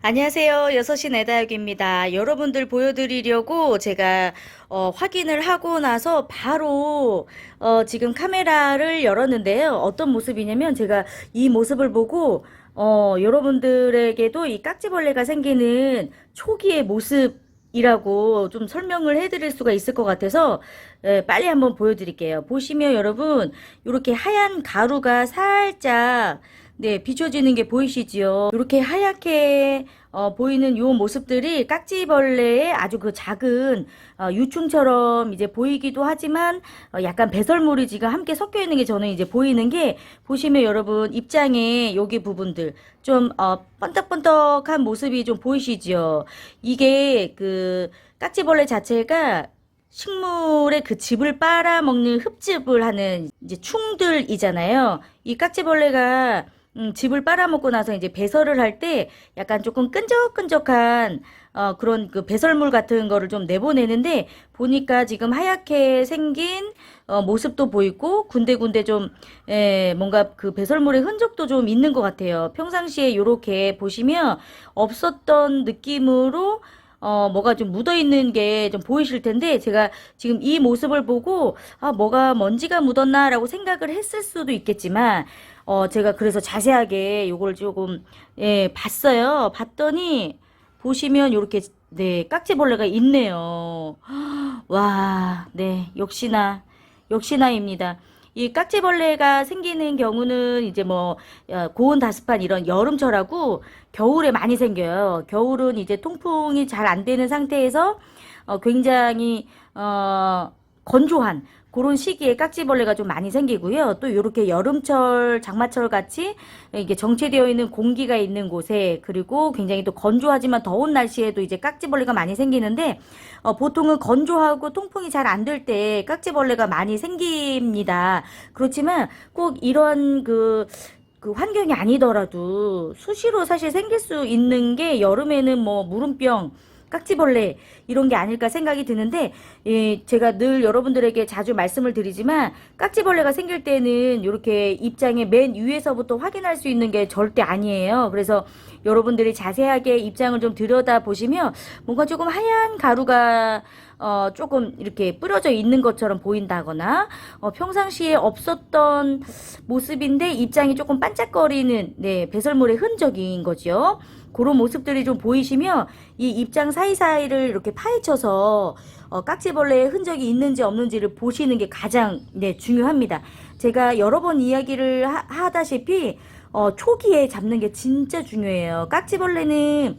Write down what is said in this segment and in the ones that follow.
안녕하세요. 6시 내다육입니다. 여러분들 보여드리려고 제가 어, 확인을 하고 나서 바로 어, 지금 카메라를 열었는데요. 어떤 모습이냐면 제가 이 모습을 보고 어, 여러분들에게도 이 깍지벌레가 생기는 초기의 모습이라고 좀 설명을 해드릴 수가 있을 것 같아서 예, 빨리 한번 보여드릴게요. 보시면 여러분 이렇게 하얀 가루가 살짝 네, 비춰지는 게 보이시지요? 이렇게 하얗게 어, 보이는 요 모습들이 깍지벌레의 아주 그 작은 어, 유충처럼 이제 보이기도 하지만 어, 약간 배설물이 지금 함께 섞여 있는 게 저는 이제 보이는 게 보시면 여러분 입장에 여기 부분들 좀 어, 번떡번떡한 모습이 좀 보이시지요? 이게 그 깍지벌레 자체가 식물의 그 즙을 빨아먹는 흡즙을 하는 이제 충들이잖아요. 이 깍지벌레가 음, 즙을 빨아먹고 나서 이제 배설을 할 때 약간 조금 끈적끈적한 어, 그런 그 배설물 같은 거를 좀 내보내는데 보니까 지금 하얗게 생긴 어, 모습도 보이고 군데군데 좀 에, 뭔가 그 배설물의 흔적도 좀 있는 것 같아요. 평상시에 요렇게 보시면 없었던 느낌으로 어, 뭐가 좀 묻어 있는 게 좀 보이실 텐데, 제가 지금 이 모습을 보고, 아, 뭐가 먼지가 묻었나라고 생각을 했을 수도 있겠지만, 어, 제가 그래서 자세하게 요걸 조금, 예, 봤어요. 봤더니, 보시면 요렇게, 네, 깍지벌레가 있네요. 와, 네, 역시나, 역시나입니다. 이 깍지벌레가 생기는 경우는 이제 뭐 어, 고온 다습한 이런 여름철하고 겨울에 많이 생겨요. 겨울은 이제 통풍이 잘 안 되는 상태에서 어, 굉장히 어, 건조한 그런 시기에 깍지벌레가 좀 많이 생기고요. 또 이렇게 여름철, 장마철 같이 이게 정체되어 있는 공기가 있는 곳에 그리고 굉장히 또 건조하지만 더운 날씨에도 이제 깍지벌레가 많이 생기는데 어, 보통은 건조하고 통풍이 잘 안 될 때 깍지벌레가 많이 생깁니다. 그렇지만 꼭 이런 그그 환경이 아니더라도 수시로 사실 생길 수 있는 게 여름에는 뭐 무름병 깍지벌레 이런 게 아닐까 생각이 드는데 예, 제가 늘 여러분들에게 자주 말씀을 드리지만 깍지벌레가 생길 때는 이렇게 입장의 맨 위에서부터 확인할 수 있는 게 절대 아니에요. 그래서 여러분들이 자세하게 입장을 좀 들여다 보시면 뭔가 조금 하얀 가루가 어, 조금 이렇게 뿌려져 있는 것처럼 보인다거나, 어, 평상시에 없었던 모습인데 입장이 조금 반짝거리는, 네, 배설물의 흔적인 거죠. 그런 모습들이 좀 보이시면 이 입장 사이사이를 이렇게 파헤쳐서 어, 깍지벌레의 흔적이 있는지 없는지를 보시는 게 가장 네, 중요합니다. 제가 여러 번 이야기를 하, 하다시피 어, 초기에 잡는 게 진짜 중요해요. 깍지벌레는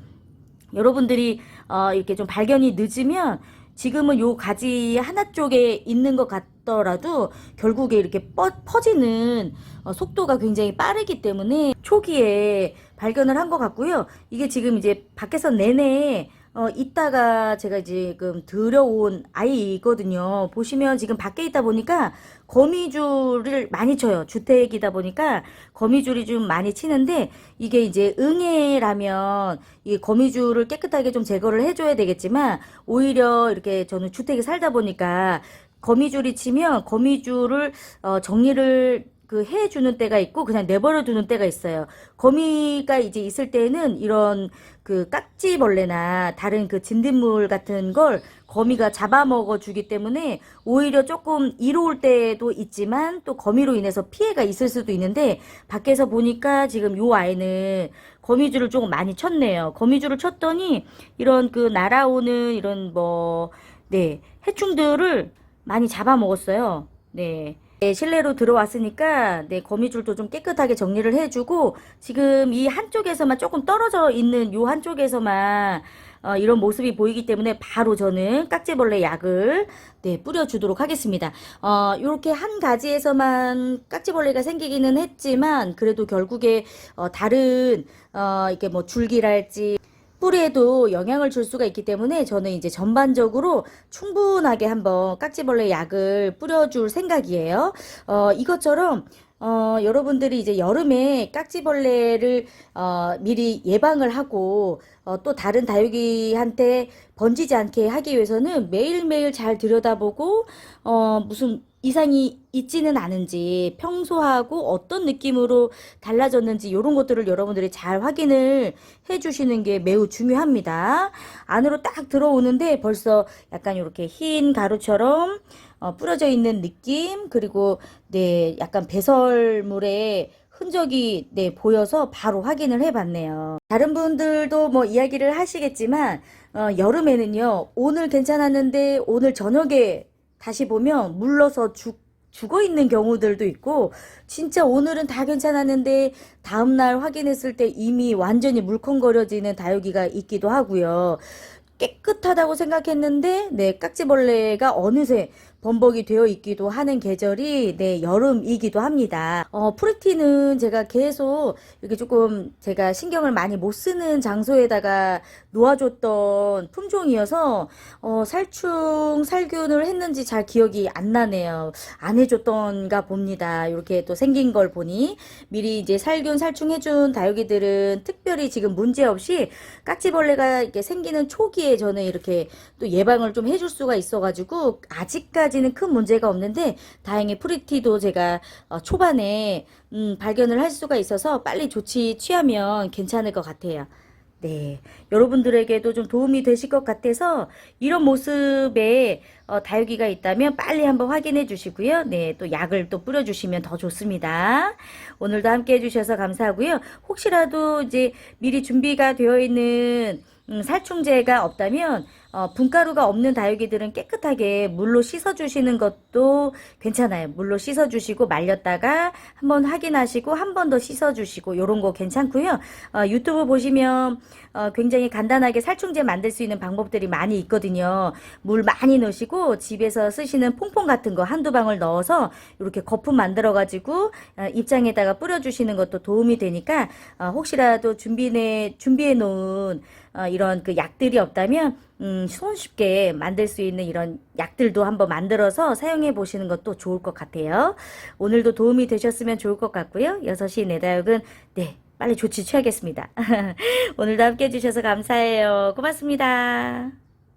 여러분들이 어, 이렇게 좀 발견이 늦으면 지금은 요 가지 하나 쪽에 있는 것 같더라도 결국에 이렇게 뻗, 퍼지는 어, 속도가 굉장히 빠르기 때문에 초기에 발견을 한 것 같고요. 이게 지금 이제 밖에서 내내 어, 있다가 제가 지금 들여온 아이거든요. 보시면 지금 밖에 있다 보니까 거미줄을 많이 쳐요. 주택이다 보니까 거미줄이 좀 많이 치는데 이게 이제 응애라면 이 거미줄을 깨끗하게 좀 제거를 해줘야 되겠지만 오히려 이렇게 저는 주택에 살다 보니까 거미줄이 치면 거미줄을 어, 정리를 그 해주는 때가 있고 그냥 내버려 두는 때가 있어요. 거미가 이제 있을 때는 이런 그 깍지벌레나 다른 그 진딧물 같은 걸 거미가 잡아먹어 주기 때문에 오히려 조금 이로울 때도 있지만 또 거미로 인해서 피해가 있을 수도 있는데 밖에서 보니까 지금 요 아이는 거미줄을 조금 많이 쳤네요. 거미줄을 쳤더니 이런 그 날아오는 이런 뭐, 네, 해충들을 많이 잡아먹었어요. 네. 네, 실내로 들어왔으니까 네, 거미줄도 좀 깨끗하게 정리를 해주고 지금 이 한쪽에서만 조금 떨어져 있는 요 한쪽에서만 어, 이런 모습이 보이기 때문에 바로 저는 깍지벌레 약을 네, 뿌려주도록 하겠습니다. 어, 요렇게 한 가지에서만 깍지벌레가 생기기는 했지만 그래도 결국에 어, 다른 어, 이렇게 뭐 줄기랄지 뿌리에도 영향을 줄 수가 있기 때문에 저는 이제 전반적으로 충분하게 한번 깍지벌레 약을 뿌려줄 생각이에요. 어, 이것처럼 어, 여러분들이 이제 여름에 깍지벌레를 어, 미리 예방을 하고 어, 또 다른 다육이한테 번지지 않게 하기 위해서는 매일매일 잘 들여다보고 어, 무슨 이상이 있지는 않은지 평소하고 어떤 느낌으로 달라졌는지 이런 것들을 여러분들이 잘 확인을 해주시는 게 매우 중요합니다. 안으로 딱 들어오는데 벌써 약간 이렇게 흰 가루처럼 어, 뿌려져 있는 느낌 그리고 네 약간 배설물에 흔적이 네 보여서 바로 확인을 해봤네요. 다른 분들도 뭐 이야기를 하시겠지만 어, 여름에는요 오늘 괜찮았는데 오늘 저녁에 다시 보면 물러서 죽 죽어 있는 경우들도 있고 진짜 오늘은 다 괜찮았는데 다음 날 확인했을 때 이미 완전히 물컹거려지는 다육이가 있기도 하고요. 깨끗하다고 생각했는데 네 깍지벌레가 어느새 범벅이 되어 있기도 하는 계절이 네 여름이기도 합니다. 어 프리티는 제가 계속 이렇게 조금 제가 신경을 많이 못 쓰는 장소에다가 놓아줬던 품종이어서 어 살충 살균을 했는지 잘 기억이 안 나네요. 안 해줬던가 봅니다. 이렇게 또 생긴 걸 보니 미리 이제 살균 살충해준 다육이들은 특별히 지금 문제 없이 깍지벌레가 이렇게 생기는 초기에 저는 이렇게 또 예방을 좀 해줄 수가 있어가지고 아직까지 는 큰 문제가 없는데 다행히 프리티도 제가 어, 초반에 음, 발견을 할 수가 있어서 빨리 조치 취하면 괜찮을 것 같아요. 네, 여러분들에게도 좀 도움이 되실 것 같아서 이런 모습의 어, 다육이가 있다면 빨리 한번 확인해 주시고요. 네, 또 약을 또 뿌려주시면 더 좋습니다. 오늘도 함께 해주셔서 감사하고요. 혹시라도 이제 미리 준비가 되어 있는 음, 살충제가 없다면 어, 분가루가 없는 다육이들은 깨끗하게 물로 씻어주시는 것도 괜찮아요. 물로 씻어주시고 말렸다가 한번 확인하시고 한 번 더 씻어주시고 요런 거 괜찮고요. 어, 유튜브 보시면 어, 굉장히 간단하게 살충제 만들 수 있는 방법들이 많이 있거든요. 물 많이 넣으시고 집에서 쓰시는 퐁퐁 같은 거 한두 방울 넣어서 이렇게 거품 만들어 가지고 어, 입장에다가 뿌려주시는 것도 도움이 되니까 어, 혹시라도 준비해 준비해 놓은 어, 이런 그 약들이 없다면 음, 손쉽게 만들 수 있는 이런 약들도 한번 만들어서 사용해 보시는 것도 좋을 것 같아요. 오늘도 도움이 되셨으면 좋을 것 같고요. 6시 내 다육은 네, 빨리 조치 취하겠습니다. 오늘도 함께 해주셔서 감사해요. 고맙습니다.